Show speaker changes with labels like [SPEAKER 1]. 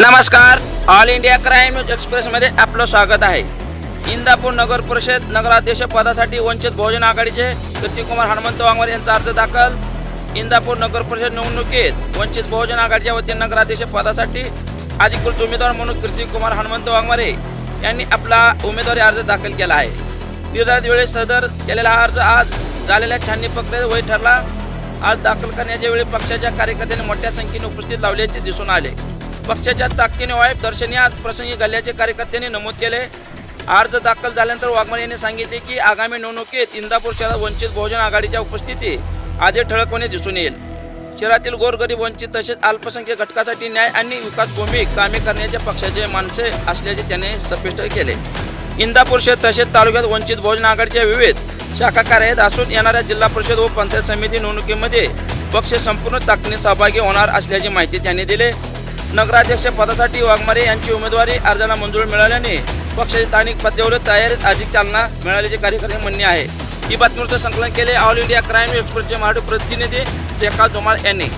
[SPEAKER 1] नमस्कार all India crime news एक्सप्रेसमध्ये आपलं स्वागत आहे. इंदापूर नगर परिषद नगराध्यक्ष पदासाठी वंचित बहुजन आघाडीचे कीर्तिकुमार हनुमंत वांगवार यांचा अर्ज दाखल. इंदापूर नगर परिषद निवडणुकीत वंचित बहुजन आघाडीच्या वतीने नगराध्यक्ष पदासाठी अधिकृत उमेदवार म्हणून कीर्तिकुमार हनुमंत वांगवारे यांनी आपला उमेदवारी अर्ज दाखल केला आहे. निर्धारित वेळेस सदर केलेला अर्ज आज झालेल्या छाननी प्रक्रियेत वय ठरला. आज दाखल करण्याच्या वेळी पक्षाच्या कार्यकर्त्यांनी मोठ्या संख्येने उपस्थित लावल्याचे दिसून आले. पक्षाच्या ताकदीने वाईट दर्शनी आज प्रसंगी गल्ल्याचे कार्यकर्त्यांनी नमूद केले. अर्ज दाखल झाल्यानंतर वाघमारे यांनी सांगितले की आगामी निवडणुकीत इंदापूर शहरात वंचित बहुजन आघाडीच्या उपस्थिती आधी ठळकपणे दिसून येईल. शहरातील गोरगरीब वंचित तसेच अल्पसंख्याक घटकासाठी न्याय आणि विकास भूमी कामे करण्याच्या पक्षाचे माणसे असल्याचे त्याने स्पष्ट केले. इंदापूर शहर तसेच तालुक्यात वंचित बहुजन आघाडीच्या विविध शाखा कार्यालयात असून येणाऱ्या जिल्हा परिषद व पंचायत समिती निवडणुकीमध्ये पक्ष संपूर्ण ताकदीने सहभागी होणार असल्याची माहिती त्यांनी दिली. नगराध्यक्ष पदासाठी वाघमारे यांची उमेदवारी अर्जाला मंजूर मिळाल्याने पक्षाच्या स्थानिक पातळीवर तयारीत अधिक चालना मिळाल्याचे कार्यकर्ते म्हणणे आहे. ही बातमीचं संकलन केले ऑल इंडिया क्राईम एक्सप्रेसचे महाडू प्रतिनिधी रेखा धुमाळ यांनी.